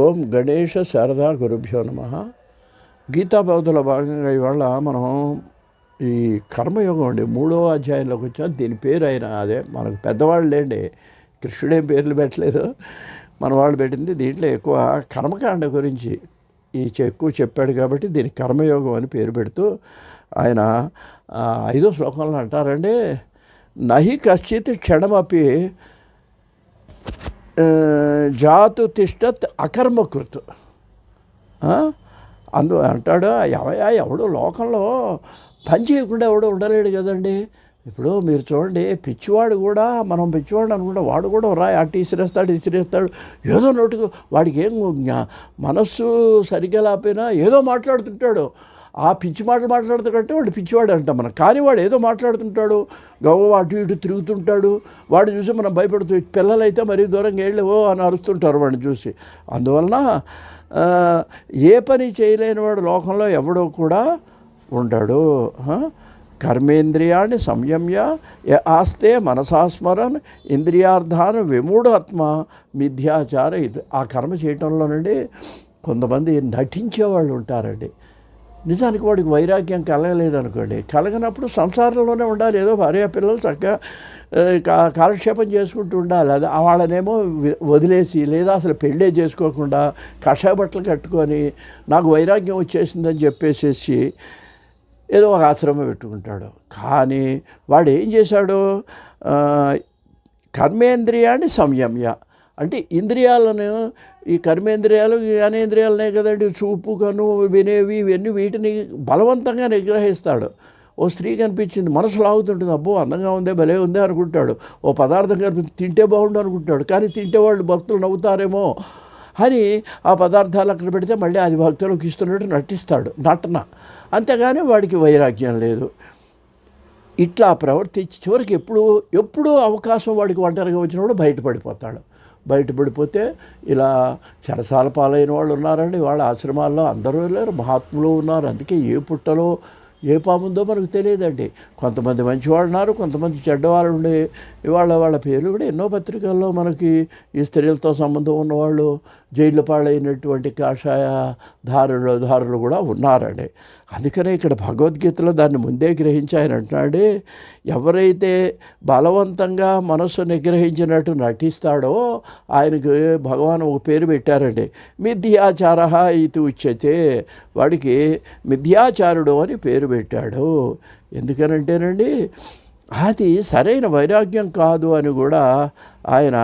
ఓం గణేష శారదా గురుభ్యో నమ. గీతా బౌద్ధుల భాగంగా ఇవాళ మనం ఈ కర్మయోగం అండి మూడో అధ్యాయంలోకి వచ్చాం. దీని పేరు అయినా అదే మనకు పెద్దవాళ్ళు లేండి కృష్ణుడేం పేర్లు పెట్టలేదు. మన వాళ్ళు పెట్టింది దీంట్లో ఎక్కువ కర్మకాండ గురించి ఈ ఎక్కువ చెప్పాడు కాబట్టి దీని కర్మయోగం అని పేరు పెడుతూ ఆయన ఐదో శ్లోకంలో అంటారండి నహి కశ్చిత్ క్షణమపి జాతు తిష్టత్ అకర్మకృత్. అందు అంటాడు ఎవయా ఎవడు లోకంలో పని చేయకుండా ఎవడో ఉండలేడు కదండి. ఇప్పుడు మీరు చూడండి పిచ్చివాడు కూడా మనం పిచ్చివాడు అనుకుంటే వాడు కూడా రాయి అటు ఇసిరేస్తాడు ఇసిరేస్తాడు. ఏదో నోటుకు వాడికి ఏం మనస్సు సరిగ్గా లేకపోయినా ఏదో మాట్లాడుతుంటాడు. ఆ పిచ్చి మాటలు మాట్లాడుతుంటే వాడు పిచ్చివాడు అంటాం మనం. కానీ వాడు ఏదో మాట్లాడుతుంటాడు గవ్వ అటు ఇటు తిరుగుతుంటాడు వాడు చూసి మనం భయపడుతూ పిల్లలైతే మరీ దూరంగా వెళ్ళి ఓ అని అరుస్తుంటారు వాడిని చూసి. అందువలన ఏ పని చేయలేని వాడు లోకంలో ఎవడో కూడా ఉండడు. కర్మేంద్రియాన్ని సంయమ్య ఆస్తే మనసాస్మరన్ ఇంద్రియార్థాన విమూఢాత్మ మిథ్యాచార ఇది. ఆ కర్మ చేయటంలోనండి కొంతమంది నటించేవాళ్ళు ఉంటారండి. నిజానికి వాడికి వైరాగ్యం కలగలేదు అనుకోండి కలగనప్పుడు సంసారంలోనే ఉండాలి. ఏదో భార్య పిల్లలు చక్కగా కాలక్షేపం చేసుకుంటూ ఉండాలి. అది వాళ్ళనేమో వదిలేసి లేదా అసలు పెళ్ళే చేసుకోకుండా కషాయ బట్టలు కట్టుకొని నాకు వైరాగ్యం వచ్చేసిందని చెప్పేసేసి ఏదో ఒక ఆశ్రమం పెట్టుకుంటాడు. కానీ వాడు ఏం చేశాడు కర్మేంద్రియాన్ని సంయమ్య. అంటే ఇంద్రియాలను ఈ కర్మేంద్రియాలు జ్ఞానేంద్రియాలనే కదండి చూపు కను వినేవి ఇవన్నీ వీటిని బలవంతంగా నిగ్రహిస్తాడు. ఓ స్త్రీ కనిపించింది మనసు లాగుతుంటుంది అబ్బో అందంగా ఉందే భలే ఉందే అనుకుంటాడు. ఓ పదార్థం కనిపి తింటే బాగుండు అనుకుంటాడు కానీ తింటే వాళ్ళు భక్తులు నవ్వుతారేమో అని ఆ పదార్థాలు అక్కడ పెడితే మళ్ళీ అది భక్తులకు ఇస్తున్నట్టు నటిస్తాడు నటన. అంతేగాని వాడికి వైరాగ్యం లేదు. ఇట్లా ప్రవర్తించి చివరికి ఎప్పుడు ఎప్పుడూ అవకాశం వాడికి ఒంటరిగా వచ్చినప్పుడు బయటపడిపోతాడు. బయటపడిపోతే ఇలా చెరసాల పాలైన వాళ్ళు ఉన్నారండి వాళ్ళ ఆశ్రమాల్లో అందరూ లేరు మహాత్ములు ఉన్నారు. అందుకే ఏ పుట్టలో ఏ పాము ఉందో మనకు తెలియదండి. కొంతమంది మంచివాళ్ళు ఉన్నారు కొంతమంది చెడ్డవాళ్ళు ఉండే ఇవాళ వాళ్ళ పేర్లు కూడా ఎన్నో పత్రికల్లో మనకి ఈ స్త్రీలతో సంబంధం ఉన్నవాళ్ళు జైలు పాలైనటువంటి కాషాయ దారులు దారులు కూడా ఉన్నారండి. అందుకనే ఇక్కడ భగవద్గీతలో దాన్ని ముందే గ్రహించి ఆయన అంటున్నాడు ఎవరైతే బలవంతంగా మనస్సు నిగ్రహించినట్టు నటిస్తాడో ఆయనకు భగవాన్ ఒక పేరు పెట్టారండి. మిథ్యాచార ఇది ఉచ్యతే. వాడికి మిథ్యాచారుడు అని పేరు పెట్టాడు. ఎందుకనంటేనండి అది సరైన వైరాగ్యం కాదు అని కూడా ఆయన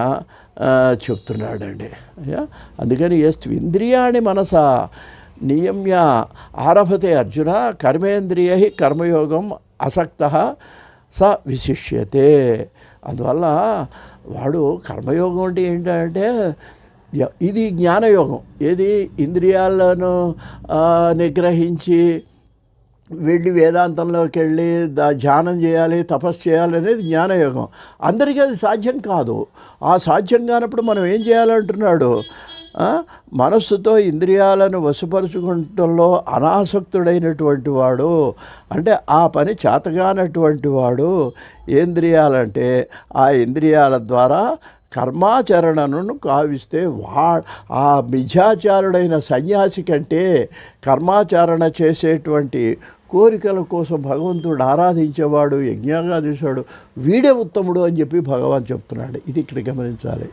చెప్తున్నాడండి. అయ్యా అందుకని ఎస్ ఇంద్రియాణి మనస నియమ్య ఆరభతే అర్జున కర్మేంద్రియ కర్మయోగం అసక్త స విశిష్యతే. అందువల్ల వాడు కర్మయోగం అంటే ఏంటంటే ఇది జ్ఞానయోగం. ఏది ఇంద్రియాలను నిగ్రహించి వెళ్ళి వేదాంతంలోకి వెళ్ళి దా ధ్యానం చేయాలి తపస్సు చేయాలి అనేది జ్ఞానయోగం. అందరికీ అది సాధ్యం కాదు. ఆ సాధ్యం కానప్పుడు మనం ఏం చేయాలంటున్నాడు? మనస్సుతో ఇంద్రియాలను వశపరుచుకుంటంలో అనాసక్తుడైనటువంటి వాడు అంటే ఆ పని చేతగానటువంటి వాడు ఏంద్రియాలంటే ఆ ఇంద్రియాల ద్వారా కర్మాచరణను కావిస్తే వా ఆ మిథ్యాచారుడైన సన్యాసి కంటే కర్మాచరణ చేసేటువంటి కోరికల కోసం భగవంతుడు ఆరాధించేవాడు యజ్ఞాగాదీశాడు వీడే ఉత్తముడు అని చెప్పి భగవాన్ చెప్తున్నాడు. ఇది ఇక్కడ గమనించాలి.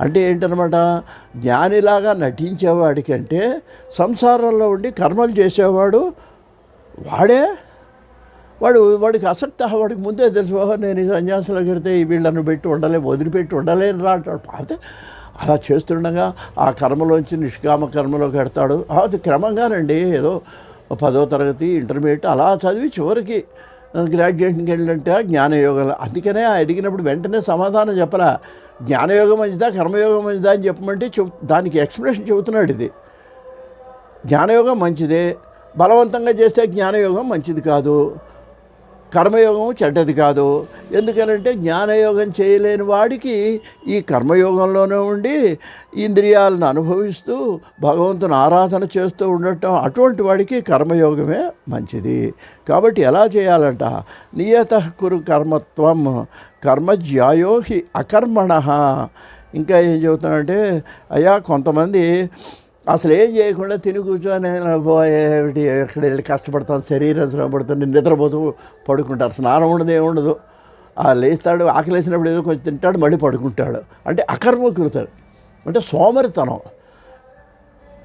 అంటే ఏంటనమాట? జ్ఞానిలాగా నటించేవాడికంటే సంసారంలో ఉండి కర్మలు చేసేవాడు వాడే. వాడు వాడికి ఆసక్తి వాడికి ముందే తెలుసు నేను ఈ సన్యాసంలో కడితే ఈ వీళ్ళను పెట్టి ఉండలే వదిలిపెట్టి ఉండలేని రా అంటాడు. అయితే అలా చేస్తుండగా ఆ కర్మలోంచి నిష్కామ కర్మలోకి పెడతాడు అది క్రమంగానండి ఏదో పదో తరగతి ఇంటర్మీడియట్ అలా చదివి చివరికి గ్రాడ్యుయేషన్కి వెళ్ళినట్టే జ్ఞానయోగం అందుకనే అడిగినప్పుడు వెంటనే సమాధానం చెప్పరా. జ్ఞానయోగం మంచిదా కర్మయోగం మంచిదా అని చెప్పమంటే చెప్ దానికి ఎక్స్ప్లెనేషన్ చెబుతున్నాడు ఇది. జ్ఞానయోగం మంచిదే. బలవంతంగా చేస్తే జ్ఞానయోగం మంచిది కాదు. కర్మయోగం చెడ్డది కాదు. ఎందుకనంటే జ్ఞానయోగం చేయలేని వాడికి ఈ కర్మయోగంలోనే ఉండి ఇంద్రియాలను అనుభవిస్తూ భగవంతుని ఆరాధన చేస్తూ ఉండటం అటువంటి వాడికి కర్మయోగమే మంచిది. కాబట్టి ఎలా చేయాలంట? నియత కురు కర్మత్వం కర్మజ్యాయో హి అకర్మణ. ఇంకా ఏం చెబుతున్నాడంటే అయ్యా కొంతమంది అసలు ఏం చేయకుండా తిని కూర్చొని పోయేటి ఎక్కడ వెళ్ళి కష్టపడతాను శరీరం శ్రమపడుతుంది నిద్రపోతూ పడుకుంటారు. స్నానం ఉండదు ఏముండదు ఆ లేస్తాడు ఆకలేసినప్పుడు ఏదో కొంచెం తింటాడు మళ్ళీ పడుకుంటాడు. అంటే అకర్మకృత. అంటే సోమరితనం.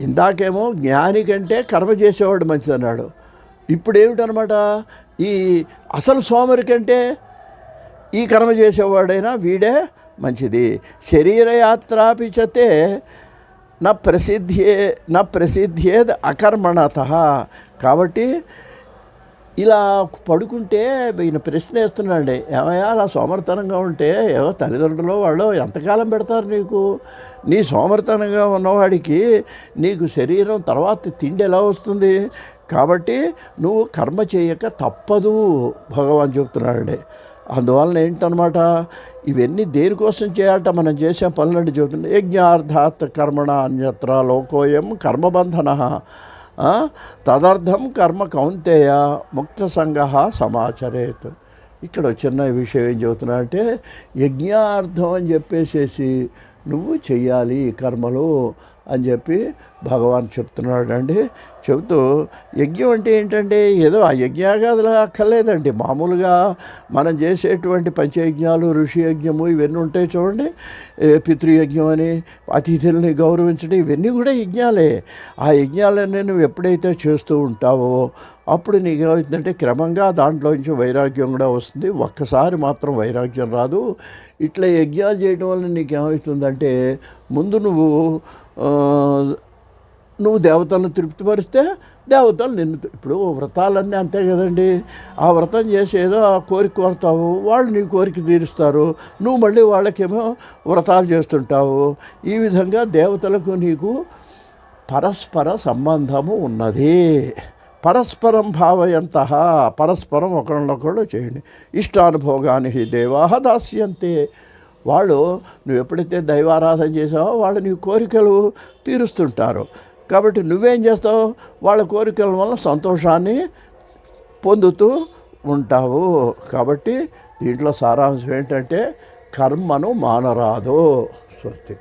ఇందాకేమో జ్ఞాని కంటే కర్మ చేసేవాడు మంచిదన్నాడు. ఇప్పుడు ఏమిటనమాట? ఈ అసలు సోమరి కంటే ఈ కర్మ చేసేవాడైనా వీడే మంచిది. శరీరయాత్రాపిచతే నా ప్రసిద్ధ్యే నా ప్రసిద్ధ్యేద్ అకర్మణత. కాబట్టి ఇలా పడుకుంటే ఈయన ప్రశ్న వేస్తున్నాండి ఏమయ్యా అలా సోమర్తనంగా ఉంటే ఏవో తల్లిదండ్రులు వాళ్ళు ఎంతకాలం పెడతారు నీకు? నీ సోమర్తనంగా ఉన్నవాడికి నీకు శరీరం తర్వాత తిండి ఎలా వస్తుంది? కాబట్టి నువ్వు కర్మ చేయక తప్పదు భగవాన్ చెప్తున్నాడండి. అందువలన ఏంటనమాట ఇవన్నీ దేనికోసం చేయాలట మనం చేసే పనులంటే చెబుతుంది. యజ్ఞార్థాత్ కర్మణ అన్యత్ర లోకోయం కర్మబంధన. తదర్థం కర్మ కౌంతేయ ముక్త సంగ సమాచరేత్. ఇక్కడ చిన్న విషయం ఏం చెబుతున్నా అంటే యజ్ఞార్థం అని చెప్పేసేసి నువ్వు చెయ్యాలి కర్మలు. అని చెప్పి భగవాన్ చెప్తున్నాడు అండి చెబుతూ యజ్ఞం అంటే ఏంటంటే ఏదో ఆ యజ్ఞాగాదులు అక్కర్లేదండి. మామూలుగా మనం చేసేటువంటి పంచయజ్ఞాలు ఋషి యజ్ఞము ఇవన్నీ ఉంటాయి చూడండి. పితృయజ్ఞం అని అతిథుల్ని గౌరవించడం ఇవన్నీ కూడా యజ్ఞాలే. ఆ యజ్ఞాలన్నీ నువ్వు ఎప్పుడైతే చేస్తూ ఉంటావో అప్పుడు నీకు ఏమవుతుందంటే క్రమంగా దాంట్లో నుంచి వైరాగ్యం కూడా వస్తుంది. ఒక్కసారి మాత్రం వైరాగ్యం రాదు. ఇట్లా యజ్ఞాలు చేయడం వల్ల నీకు ఏమవుతుందంటే ముందు నువ్వు నువ్వు దేవతలను తృప్తిపరిస్తే దేవతలు నిన్ను ఇప్పుడు వ్రతాలన్నీ అంతే కదండి. ఆ వ్రతం చేసి ఏదో ఆ కోరిక కోరుతావు వాళ్ళు నీ కోరిక తీరుస్తారు. నువ్వు మళ్ళీ వాళ్ళకేమో వ్రతాలు చేస్తుంటావు. ఈ విధంగా దేవతలకు నీకు పరస్పర సంబంధము ఉన్నది. పరస్పరం భావయంత పరస్పరం ఒకళ్ళొకళ్ళు చేయండి. ఇష్టానుభోగాన్ని దేవా దాస్యంతే. వాళ్ళు నువ్వు ఎప్పుడైతే దైవారాధన చేసావో వాళ్ళు నీ కోరికలు తీరుస్తుంటారు. కాబట్టి నువ్వేం చేస్తావు? వాళ్ళ కోరికల వల్ల సంతోషాన్ని పొందుతూ ఉంటావు. కాబట్టి దీంట్లో సారాంశం ఏంటంటే కర్మను మానరాదు. స్వస్తి.